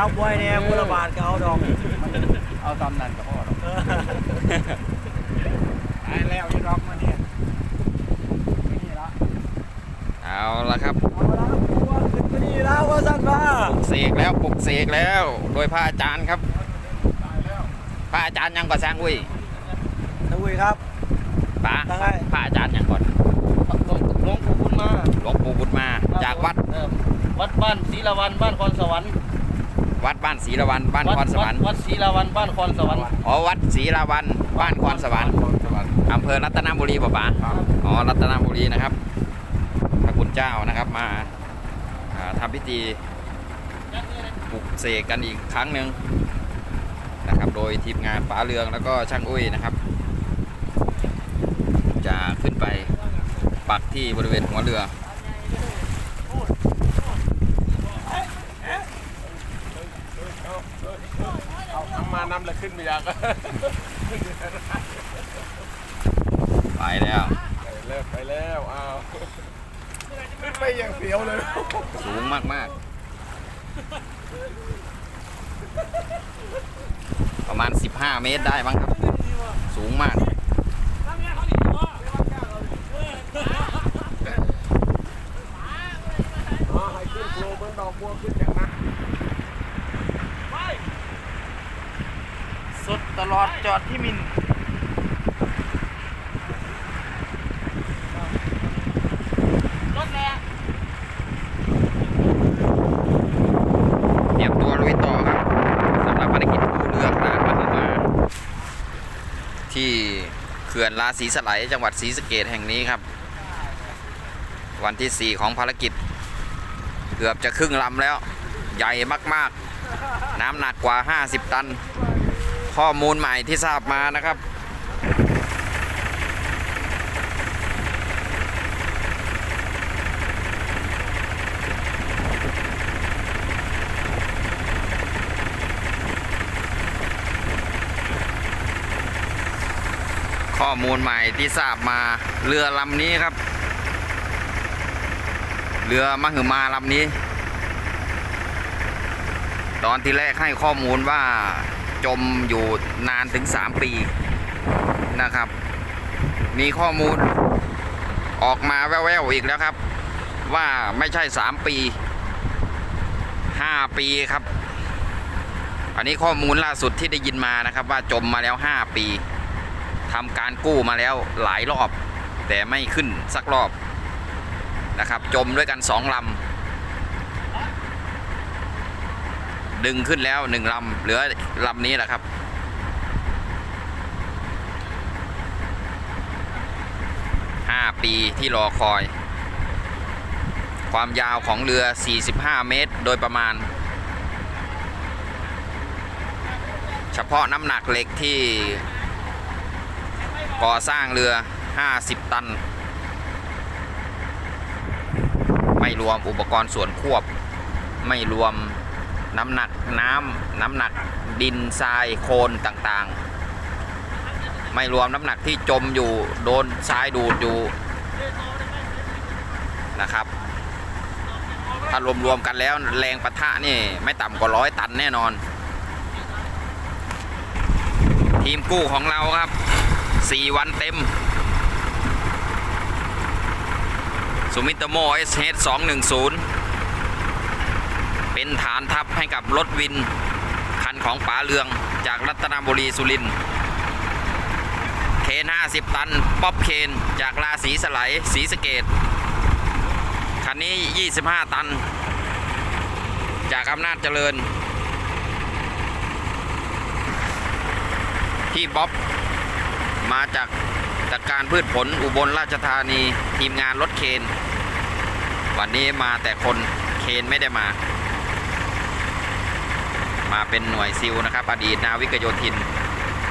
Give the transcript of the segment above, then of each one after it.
าวบวยเนี่ยบุรบาทก็เอาดอกเอาตำนันกับพ่อหรอกเออตายแล้วยี่ดอกมาเนี่ยไม่นี่ละเอาละครับเอาละครับกูว่าขึ้นไปนี่แล้วว่าสั่นว่าเสกแล้วปลุกเสกแล้ว โดยพระอาจารย์ครับตายแล้วพระอาจารย์ยังก่อสร้างอุ้ยทวีครับป๋าตั้งไงพระอาจารย์ยังก่อนหลวงหลวงปู่บุญมาหลวงปู่บุญมา จากวัดเอ่อวัดบ้านศรีละวันบ้านคอนสวรรค์ วัดบ้านศรีละวันบ้านวัดคอนสวรรค์วัดศรีละวันบ้านคอนสวรรค์อ๋อวัดศรีละวันบ้านคอนสวรรค์สวรรค์อำเภอรัตนบุรีป่ะป๋าครับอ๋อรัตนบุรีนะครับ พระคุณเจ้านะครับมาอ่าทำพิธีปลุกเสกกันอีกครั้งหนึ่งนะครับ โดยทีมงานป๋าเรืองแล้วก็ช่างอุ้ยนะครับ จะขึ้นไปปักที่บริเวณหัวเรือ เอาทำ มานำแล้วขึ้นไปอยากไปแล้ว ไปแล้วไปแล้วอ้าวขึ้นไปอย่างเสียวเลย สูงมากๆประมาณ 15 เมตรได้มั้งครับ สูงมากอ๋อให้ขึ้นโผล่เหมือนดอกบัวขึ้นอย่างนั้น สุดตลอดจอดที่มินเตรียมตัวลุยต่อครับสำหรับภารกิจกู้เรือขนาดมหึมาที่เขื่อนราศีสไลยจังหวัดศรีสะเกดแห่งนี้ครับ วันที่ 4 ของภารกิจ เกือบจะครึ่งลำแล้ว ใหญ่มากๆ น้ำหนักกว่า 50 ตัน ข้อมูลใหม่ที่ทราบมานะครับ ข้อมูลใหม่ที่ทราบมาเรือลำนี้ครับ เรือมหึมาลำนี้ ตอนที่แรกให้ข้อมูลว่า จมอยู่นานถึง 3 ปีนะครับ มีข้อมูลออกมาแว่วๆอีกแล้วครับ ว่าไม่ใช่ 3 ปี 5 ปีครับ อันนี้ข้อมูลล่าสุดที่ได้ยินมานะครับ ว่าจมมาแล้ว 5 ปีทำการกู้มาแล้วหลายรอบ แต่ไม่ขึ้นสักรอบนะครับ จมด้วยกันสองลำ ดึงขึ้นแล้วหนึ่งลำเหลือลำนี้แหละครับ ห้าปีที่รอคอย ความยาวของเรือ 45 เมตรโดยประมาณ เฉพาะน้ำหนักเหล็กที่ก่อสร้างเรือ 50 ตัน ไม่รวมอุปกรณ์ส่วนควบ ไม่รวม น้ำหนักน้ำน้ำหนักดินทรายโคลนต่างๆ ไม่รวมน้ำหนักที่จมอยู่โดนทรายดูดอยู่นะครับ ถ้ารวมๆกันแล้วแรงปะทะนี่ไม่ต่ำกว่าร้อยตันแน่นอน ทีมกู้ของเราครับ 4 วันเต็มสุมิตโมเอสเฮด210 เป็นฐานทัพให้กับรถวิน คันของป๋าเรืองจากรัตนบุรีสุรินทร์เคน50 ตัน ป๊อปเคนจากราศีสไลยศรีสเกดคันนี้ 25 ตัน จากอำนาจเจริญ ที่บ๊อบมาจากจากการพืชผลอุบลราชธานีทีมงานรถเคน วันนี้มาแต่คนเคนไม่ได้มา มาเป็นหน่วยซิลนะครับ อดีตนาวิกโยธิน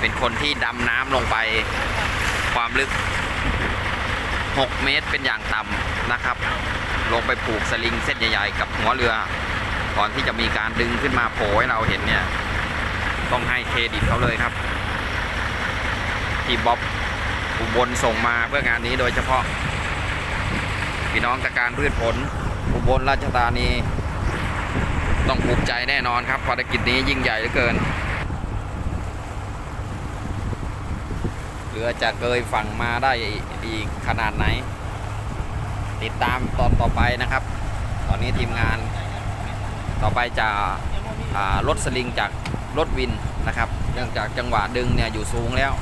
เป็นคนที่ดำน้ำลงไปความลึก 6 เมตรเป็นอย่างต่ำนะครับ ลงไปผูกสลิงเส้นใหญ่ ๆ กับหัวเรือ ก่อนที่จะมีการดึงขึ้นมาโผล่ให้เราเห็นเนี่ย ต้องให้เครดิตเขาเลยครับ ที่บ๊อบอุบลส่งมาเพื่องานนี้โดยเฉพาะ พี่น้องตะการพืชผลอุบลราชธานี ต้องภูมิใจแน่นอนครับภารกิจนี้ยิ่งใหญ่เหลือเกินเรือจะเกยฝั่งมาได้อีกขนาดไหน ติดตามตอนต่อไปนะครับ ตอนนี้ทีมงานต่อไปจะอ่ารถสลิงจากรถวินนะครับ เนื่องจากจังหวะดึงเนี่ยอยู่สูงแล้ว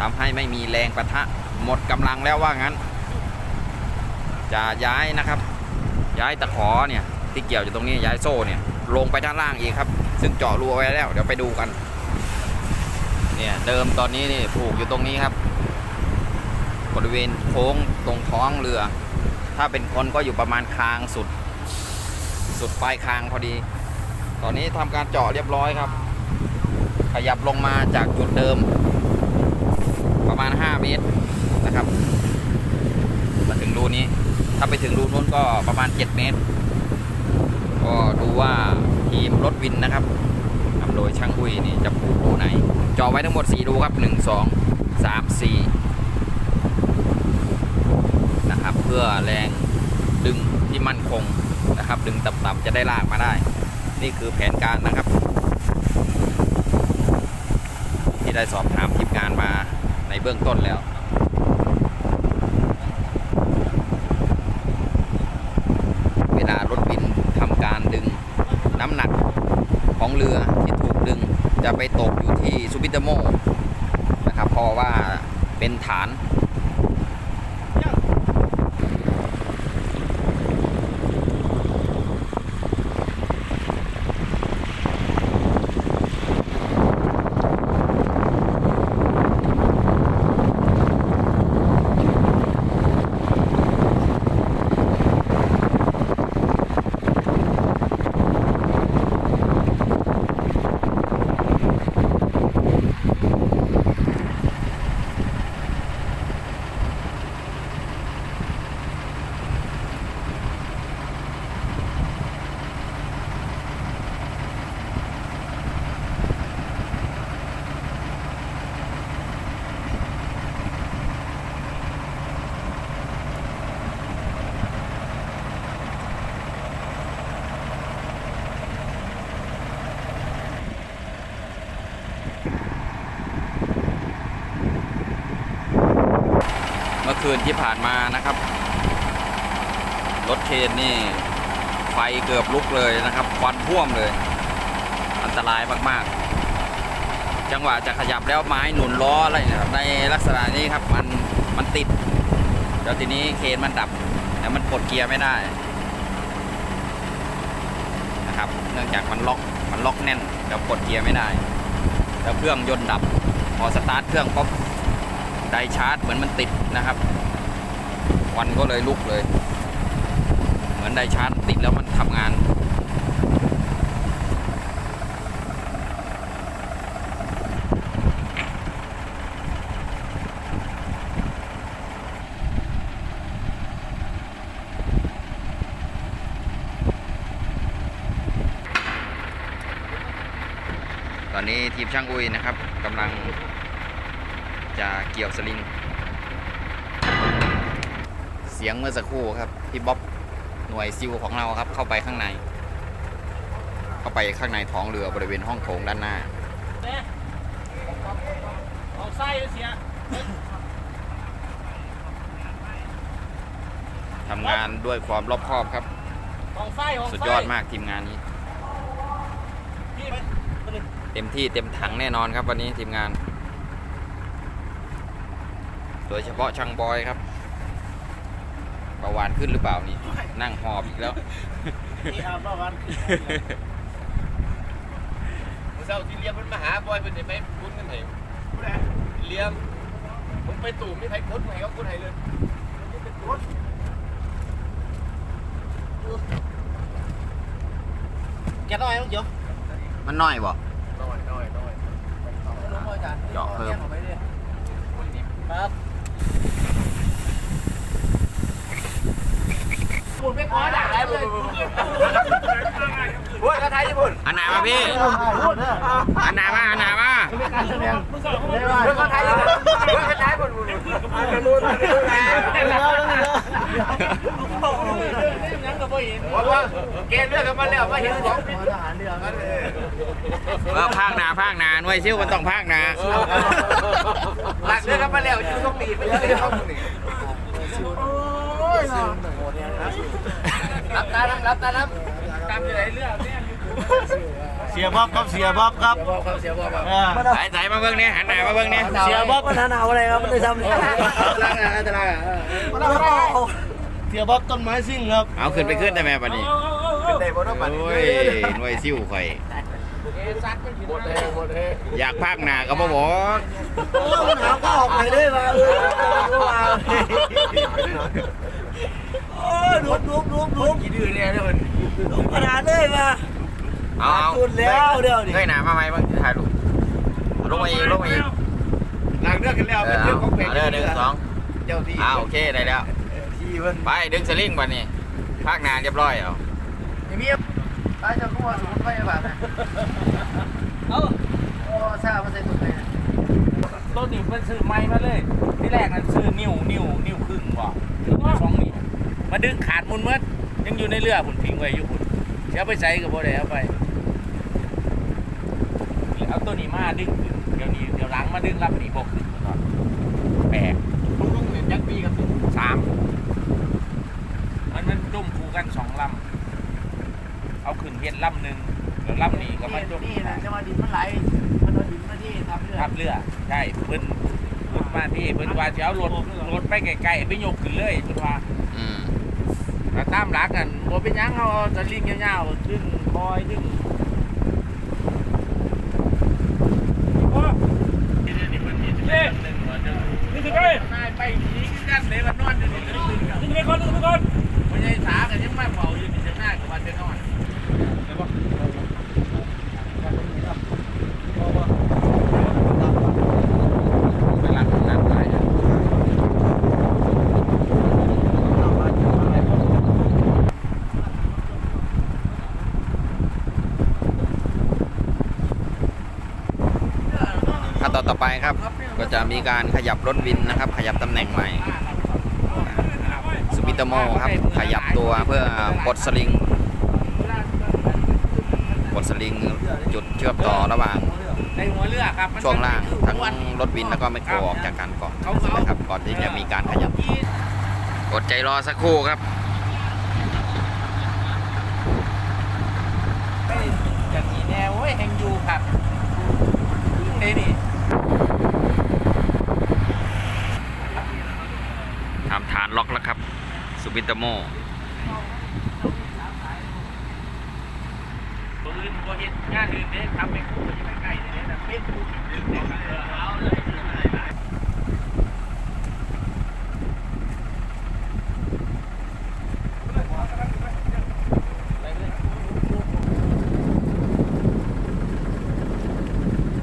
ทำให้ไม่มีแรงประทะหมดกำลังแล้วว่างั้น จะย้ายนะครับ ย้ายตะขอเนี่ยที่เกี่ยวอยู่ตรงนี้ย้ายโซ่เนี่ย ลงไปด้านล่างอีกครับ ซึ่งเจาะรูเอาไว้แล้ว เดี๋ยวไปดูกัน เนี่ยเดิมตอนนี้นี่ผูกอยู่ตรงนี้ครับ บริเวณโค้งตรงท้องเรือ ถ้าเป็นคนก็อยู่ประมาณคางสุด สุดปลายคางพอดี ตอนนี้ทำการเจาะเรียบร้อยครับ ขยับลงมาจากจุดเดิม ประมาณ 5 เมตรนะครับมาถึงรูนี้ ถ้าไปถึงรูนู้นก็ประมาณ 7 เมตร ก็ดูว่าทีมรถวินนะครับนำโดยช่างอุ้ยนี่จะผูกรูไหนจาะไว้ทั้งหมด 4 รูครับ 1 2 3 4 นะครับ เพื่อแรงดึงที่มั่นคงนะครับ ดึงต่ำๆจะได้ลากมาได้ นี่คือแผนการนะครับ ที่ได้สอบถามทีมงานมาในเบื้องต้นแล้วลารถวินทำการดึง น้ำหนักของเรือที่ถูกดึงจะไปตกอยู่ที่ซูบิตโมนะครับเพราะว่าเป็นฐาน ที่ผ่านมานะครับ รถเคนนี่ไฟเกือบลุกเลยนะครับควันท่วมเลย อันตรายมากๆ จังหวะจะขยับแล้วไม้หนุนล้ออะไรเนี่ยในลักษณะนี้ครับมันมันติดแล้วทีนี้เคนมันดับแล้วมันกดเกียร์ไม่ได้นะครับ เนื่องจากมันล็อกมันล็อกแน่นแล้วกดเกียร์ไม่ได้ แล้วเครื่องยนต์ดับพอสตาร์ทเครื่องปุ๊บไดชาร์จเหมือนมันติดนะครับ ควันก็เลยลุกเลย เหมือนได้ชาร์จติดแล้วมันทำงานตอนนี้ทีมช่างอุ้ยนะครับกำลังจะเกี่ยวสลิง สียงเมื่อสักครู่ครับพี่บ๊อบหน่วยซิลของเราครับ เข้าไปข้างใน เข้าไปข้างในท้องเรือบริเวณห้องโถงด้านหน้าเอาไส้เสียทำงานด้วยความรอบคอบครับของไส้ของสุดยอดมากทีมงานนี้พี่ไปไปเลยเต็มที่เต็มถังแน่นอนครับวันนี้ทีมงาน โดยเฉพาะช่างบอยครับ ประวานขึ้นหรือเปล่านี่ นั่งหอบอีกแล้ว นี่อาบน้ำกันเช้าที่เลี้ยงมันมาหาบอยเป็นไงไหมคุ้นกันไหนเลี้ยงผมไปตู่ไม่ใครคุ้นใครก็คุ้นใครเลยแกน้อยต้องเยอะมันน้อยบ่น้อยน้อยน้อยเจาะเพิ่มครับ ปุ่นไม่พ อด่าอะไรปุ่นปุ่นกระไทยญี่ปุ่นอันไหนมาพี่ อันไหนมาอันไหนมาเรื่องกระไทยญี่ปุ่นเรื่องกระไทยญี่ปุ่นปุ่นปุ่นปุ่นปุ่นไม่เห็นเพราะว่าเกณฑ์เลือกกันมาแล้วมาเห็นของผิดทหารเรือเออภาคหนาภาคหนาหน่วยซิ่วมันต้องภาคหนา หลักเลือกกันมาแล้วอยู่ต้องตีไปเลยเขาหนี โอ้ยเนาะ รับตารับรับตารับตามที่ไหนเลือกเนี่ยเสียบ๊อบครับเสียบ๊อบครับบอกเขาเสียบอกเออสายสายมาเบิ้งเนี่ยหันหน้ามาเบิ้งเนี่ยเสียบ๊อบมันหนาวอะไรครับมันได้ทำเนี่ยล่างอะอันตรายอะเสียบ๊อบต้นไม้ซิ่งครับเอาขึ้นไปขึ้นได้ไหมบัดนี้เป็นได้บนน้ำมันโอ้ยหน่วยซิ่วข่อยหมดเลยหมดเลยอยากภาคหนาก็บ่บอกโอ้มันหนาวก็ออกไปเลยมาเออก็มาโอ้ยลุกลุกลุกลุกกี่ดื้อเนี่ยเนี่ยมันลุกขนาดเลยมาเอาเอาสุดแล้วเดี๋ยวดิเฮ้ยหนามาไหมบ้างถ่ายรูปลงมาอีกลงมาอีกหลังเลือกกันแล้วเป็นเรื่องของแปลกเอาเด้อหนึ่งสองเจ้าที่อ้าวโอเคได้แล้วทีเพิ่นไปดึงสลิงบัดนี้ภาคหนานเรียบร้อยเอาอย่างนี้ป้าจะกู้สมุนไพรแบบนะเอาโอ้ทราบว่าใส่ตุ้มเลยต้นนี่มันซื้อไม้มาเลยที่แรกนั้นซื้อนิ้วนิ้วนิ้วครึ่งบ่สองนิ้ว มาดึงขาดมุนเมื่อยังอยู่ในเรือผมทิ้งไว้อยู่คุณเดี๋ยวไปใส่กับบ่ได้เอาไปเอาตัวนี้มาดึงขึ้นเดี๋ยวนี้เดี๋ยวหลังมาดึงรับนี่บกขึ้นก่อนแปลกลุงลุงเนี่ยยักษ์ปีกับสามมันมันจุ่มคู่กันสองลำเอาขึ้นเฮ็ดลำหนึ่งเดี๋ยวลำนี้ก็มาจุ่มนี่นะจะมาดินมันไหลมันเอาดินมาที่ทำเรือทับเรือใช่เพิ่นเพิ่นมาที่เพิ่นว่าจะเอารถรถไปไกลๆไปยกขึ้นเลยเพิ่นว่าอืม แต่ตามหลักกันบ่เป็นหยังเอาสลิงยาวๆดึงคอยดึงนี่นี่เพิ่นมีเล่นึงว่าจะนี่คือไงนายไปหนีกันเลยมันนอนอยู่นี่นี่คือคนนี่คือคนบ่ใช่สากันยังมาเฝ้าอยู่นี่จะหน้ากับวันจะนอนเวลาทำงานไป ขั้นตอนต่อไปครับ ก็ จะมีการขยับรถวินนะครับ ขยับตำแหน่งใหม่สปิตโมครับขยับตัวเพื่อปลดสลิงปลดสลิงจุดเชื่อมต่อระหว่างช่วงล่างทั้งรถวินแล้วก็ไมโครออกจากกันก่อนนะครับก่อนที่จะมีการขยับอดใจรอสักครู่ครับอย่างนี้แนวเว้ยแหงอยูครับยิ่งเลยนี่ ทำฐาน ล็อกแล้วครับสุบิตโม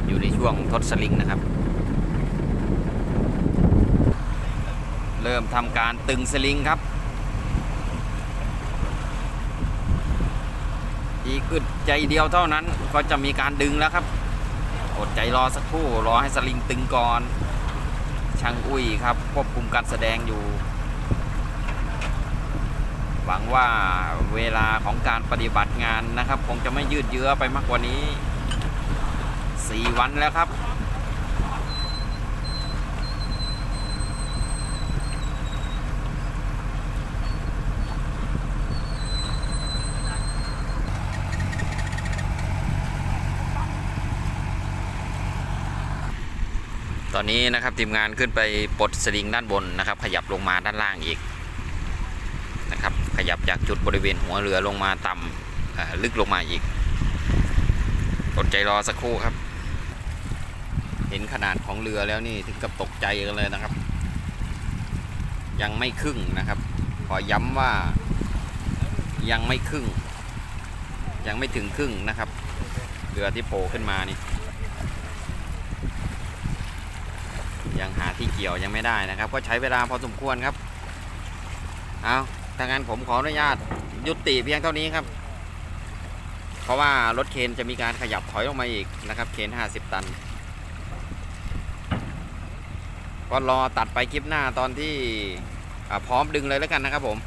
อยู่ในช่วงทดสลิงนะครับ เริ่มทำการตึงสลิงครับ อีกอึดใจเดียวเท่านั้นก็จะมีการดึงแล้วครับ อดใจรอสักครู่รอให้สลิงตึงก่อนช่างอุ้ยครับควบคุมการแสดงอยู่ หวังว่าเวลาของการปฏิบัติงานนะครับ คงจะไม่ยืดเยื้อไปมากกว่านี้สี่วันแล้วครับ ตอนนี้นะครับทีมงานขึ้นไปปลดสลิงด้านบนนะครับ ขยับลงมาด้านล่างอีกนะครับ ขยับจากจุดบริเวณหัวเรือลงมาต่ำลึกลงมาอีกอดใจรอสักครู่ครับ เห็นขนาดของเรือแล้วนี่ถึงกับตกใจกันเลยนะครับ ยังไม่ครึ่งนะครับ ขอย้ำว่ายังไม่ครึ่ง ยังไม่ถึงครึ่งนะครับ เรือที่โผล่ขึ้นมานี่ ยังหาที่เกี่ยวยังไม่ได้นะครับ ก็ใช้เวลาพอสมควรครับ เอาถ้างั้นผมขออนุญาตยุติเพียงเท่านี้ครับ เพราะว่ารถเคนจะมีการขยับถอยออกมาอีกนะครับ เคน50 ตัน ก็รอตัดไปคลิปหน้าตอนที่พร้อมดึงเลยแล้วกันนะครับผม